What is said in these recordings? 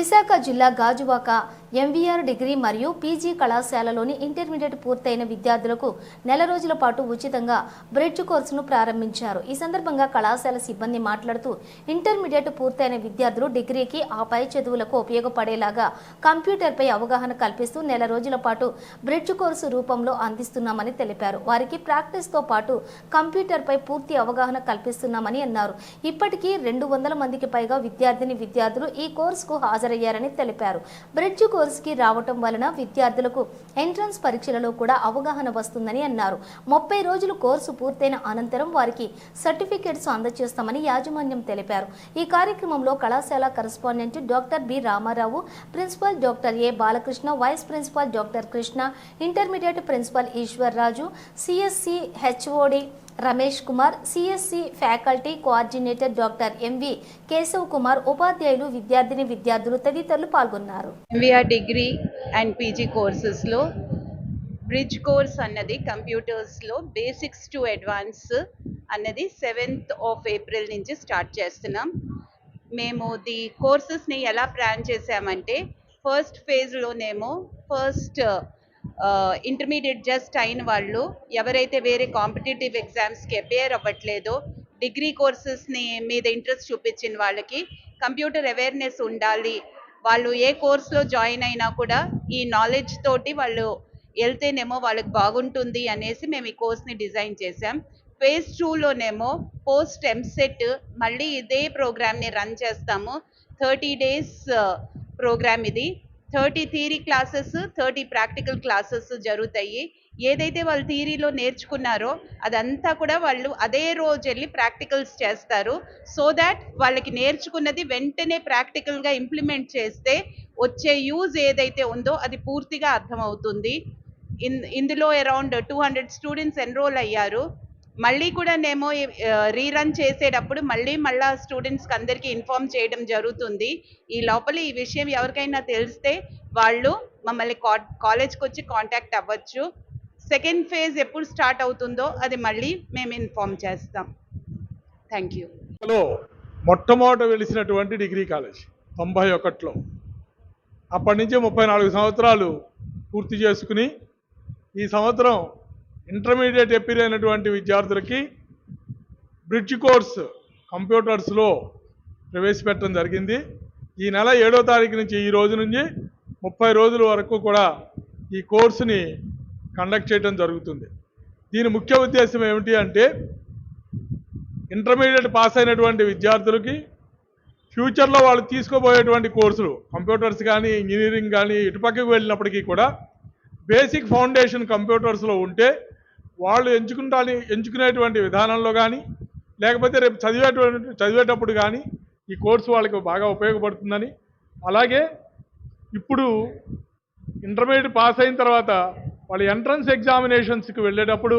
విశాఖ జిల్లా Gajuwaka M V R degree మరియు PG కళాశాలలోని ఇంటర్మీడియట్ పూర్తయిన విద్యార్థులకు నెల రోజుల పాటు ఉచితంగా బ్రిడ్జ్ కోర్సును ప్రారంభించారు. ఈ సందర్భంగా కళాశాల సిబ్బంది మాట్లాడుతూ ఇంటర్మీడియట్ పూర్తయిన విద్యార్థులు డిగ్రీకి ఆ పై చదువులకు ఉపయోగపడేలాగా కంప్యూటర్పై అవగాహన కల్పిస్తూ నెల రోజుల పాటు బ్రిడ్జ్ కోర్సు రూపంలో అందిస్తున్నామని తెలిపారు. వారికి ప్రాక్టీస్తో పాటు కంప్యూటర్పై పూర్తి అవగాహన కల్పిస్తున్నామని అన్నారు. ఇప్పటికీ రెండు వందల మందికి పైగా విద్యార్థిని విద్యార్థులు ఈ కోర్సుకు హాజరయ్యారని తెలిపారు. బ్రిడ్జ్ కోర్సుకి రావటం వలన విద్యార్థులకు ఎంట్రన్స్ పరీక్షలలో కూడా అవగాహన వస్తుందని అన్నారు. ముప్పై రోజులు కోర్సు పూర్తయిన అనంతరం వారికి సర్టిఫికేట్స్ అందజేస్తామని యాజమాన్యం తెలిపారు. ఈ కార్యక్రమంలో కళాశాల correspondent doctor B Ramarao principal doctor A Balakrishna vice principal doctor Krishna intermediate principal Eshwar Raju C S C H O D Ramesh Kumar C S C faculty coordinator doctor M V Keshav Kumar ఉపాధ్యాయులు విద్యార్థిని విద్యార్థులు తదితరులు పాల్గొన్నారు. M V R degree and P G కోర్సెస్లో bridge course అన్నది కంప్యూటర్స్లో basics to advance అన్నది seventh of April నుంచి start చేస్తున్నాం. మేము ది కోర్సెస్ని ఎలా ప్లాన్ చేసామంటే ఫస్ట్ ఫేజ్లోనేమో ఫస్ట్ ఇంటర్మీడియట్ జస్ట్ అయిన వాళ్ళు ఎవరైతే వేరే కాంపిటేటివ్ ఎగ్జామ్స్కి అపేర్ అవ్వట్లేదో డిగ్రీ కోర్సెస్ని మీద ఇంట్రెస్ట్ చూపించిన వాళ్ళకి కంప్యూటర్ అవేర్నెస్ ఉండాలి. వాళ్ళు ఏ కోర్స్లో జాయిన్ అయినా కూడా ఈ నాలెడ్జ్ తోటి వాళ్ళు వెళ్తేనేమో వాళ్ళకి బాగుంటుంది అనేసి మేము ఈ కోర్స్ని డిజైన్ చేసాం ఫేజ్ టూలోనేమో పోస్ట్ ఎంసెట్ మళ్ళీ ఇదే ప్రోగ్రామ్ని రన్ చేస్తాము. థర్టీ డేస్ ప్రోగ్రామ్ ఇది. Thirty theory classes thirty practical classes జరుగుతాయి. ఏదైతే వాళ్ళు థియరీలో నేర్చుకున్నారో అదంతా కూడా వాళ్ళు అదే రోజు వెళ్ళి ప్రాక్టికల్స్ చేస్తారు. సో దాట్ వాళ్ళకి నేర్చుకున్నది వెంటనే ప్రాక్టికల్గా ఇంప్లిమెంట్ చేస్తే వచ్చే యూజ్ ఏదైతే ఉందో అది పూర్తిగా అర్థమవుతుంది. ఇన్ ఇందులో around two hundred students enrol అయ్యారు. మళ్ళీ కూడా నేమో రీరన్ చేసేటప్పుడు మళ్ళీ మళ్ళా స్టూడెంట్స్కి అందరికీ ఇన్ఫామ్ చేయడం జరుగుతుంది. ఈ లోపల ఈ విషయం ఎవరికైనా తెలిస్తే వాళ్ళు మమ్మల్ని కా కాలేజ్కి వచ్చి కాంటాక్ట్ అవ్వచ్చు. సెకండ్ ఫేజ్ ఎప్పుడు స్టార్ట్ అవుతుందో అది మళ్ళీ మేము ఇన్ఫామ్ చేస్తాం. థ్యాంక్ యూ హలో మొట్టమొదట వెలిసినటువంటి డిగ్రీ కాలేజ్ తొంభై ఒకటిలో. అప్పటి నుంచి ముప్పై నాలుగు సంవత్సరాలు పూర్తి చేసుకుని ఈ సంవత్సరం ఇంటర్మీడియట్ ఎప్పిర్ అయినటువంటి విద్యార్థులకి బ్రిడ్జ్ కోర్స్ కంప్యూటర్స్లో ప్రవేశపెట్టడం జరిగింది. ఈ నెల ఏడో తారీఖు నుంచి ఈ రోజు నుంచి ముప్పై రోజుల వరకు కూడా ఈ కోర్సుని కండక్ట్ చేయడం జరుగుతుంది. దీని ముఖ్య ఉద్దేశం ఏమిటి అంటే ఇంటర్మీడియట్ పాస్ అయినటువంటి విద్యార్థులకి ఫ్యూచర్లో వాళ్ళు తీసుకోబోయేటువంటి కోర్సులు కంప్యూటర్స్ కానీ ఇంజనీరింగ్ కానీ ఇటుపక్కకు వెళ్ళినప్పటికీ కూడా బేసిక్ ఫౌండేషన్ కంప్యూటర్స్లో ఉంటే వాళ్ళు ఎంచుకుంటాని ఎంచుకునేటువంటి విధానంలో కానీ లేకపోతే రేపు చదివేటువంటి చదివేటప్పుడు కానీ ఈ కోర్సు వాళ్ళకి బాగా ఉపయోగపడుతుందని. అలాగే ఇప్పుడు ఇంటర్మీడియట్ పాస్ అయిన తర్వాత వాళ్ళు ఎంట్రన్స్ ఎగ్జామినేషన్స్కి వెళ్ళేటప్పుడు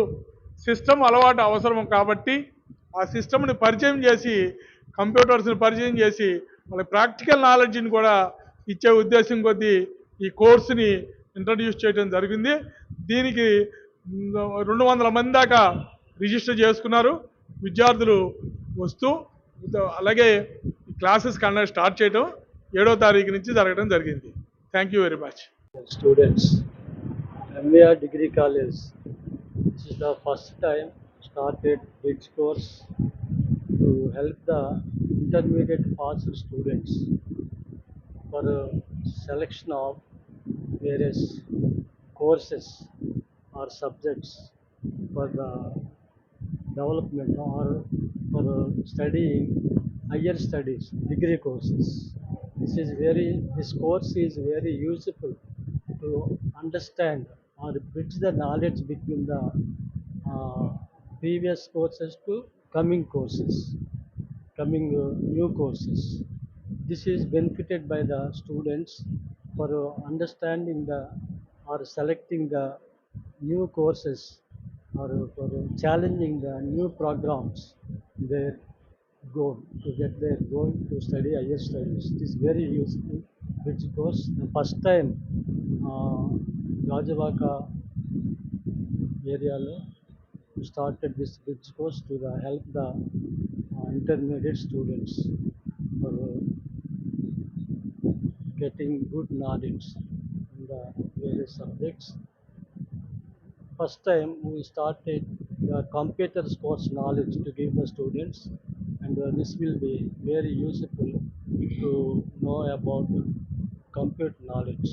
సిస్టమ్ అలవాటు అవసరం కాబట్టి ఆ సిస్టమ్ని పరిచయం చేసి కంప్యూటర్స్ని పరిచయం చేసి వాళ్ళ ప్రాక్టికల్ నాలెడ్జ్ని కూడా ఇచ్చే ఉద్దేశం కొద్దీ ఈ కోర్సుని ఇంట్రడ్యూస్ చేయడం జరిగింది. దీనికి రెండు వందల మంది దాకా రిజిస్టర్ చేసుకున్నారు. విద్యార్థులు వస్తూ అలాగే క్లాసెస్ కన్నా స్టార్ట్ చేయడం ఏడో తారీఖు నుంచి జరగడం జరిగింది. Thank you very much students M R degree college this is the first time started bridge course to help the intermediate pass students for selection of various courses or subjects for the development or for studying higher studies, degree courses. This is very, this course is very useful to understand or bridge the knowledge between the uh, previous courses to coming courses, coming uh, new courses. This is benefited by the students for uh, understanding the or selecting the new courses or for challenging the new programs there go to get their going to study higher studies. It is very useful Which course? the first time uh, Rajavaka area started this bridge course to the help the uh, intermediate students for uh, getting good knowledge in the various subjects First time we started the computer course knowledge to give the students and uh, this will be very useful to know about computer knowledge.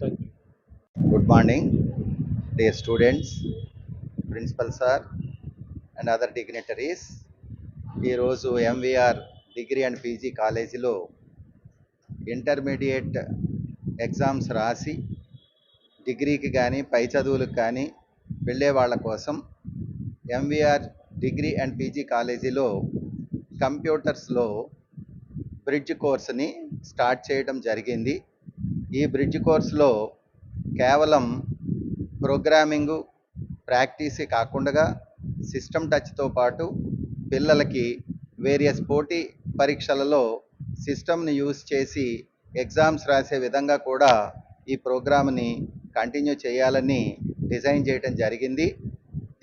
Thank you. Good morning, dear students, principal sir, and other dignitaries. ఈరోజు MVR degree and PG కాలేజీలో intermediate exams రాసి డిగ్రీకి కానీ పై చదువులకు కానీ వెళ్ళే వాళ్ళ కోసం ఎంవిఆర్ డిగ్రీ అండ్ పీజీ కాలేజీలో కంప్యూటర్స్లో బ్రిడ్జ్ కోర్సుని స్టార్ట్ చేయడం జరిగింది. ఈ బ్రిడ్జ్ కోర్సులో కేవలం ప్రోగ్రామింగు ప్రాక్టీసే కాకుండా సిస్టమ్ టచ్తో పాటు పిల్లలకి వేరియస్ పోటీ పరీక్షలలో సిస్టమ్ని యూస్ చేసి ఎగ్జామ్స్ రాసే విధంగా కూడా ఈ ప్రోగ్రామ్ని కంటిన్యూ చేయాలని డిజైన్ చేయడం జరిగింది.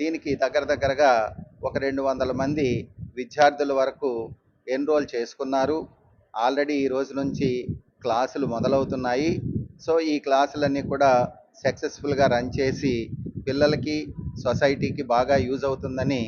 దీనికి దగ్గర దగ్గరగా ఒక రెండు వందల మంది విద్యార్థుల వరకు ఎన్రోల్ చేసుకున్నారు. ఆల్రెడీ ఈ రోజు నుంచి క్లాసులు మొదలవుతున్నాయి. సో ఈ క్లాసులన్నీ కూడా సక్సెస్ఫుల్గా రన్ చేసి పిల్లలకి సొసైటీకి బాగా యూజ్ అవుతుందని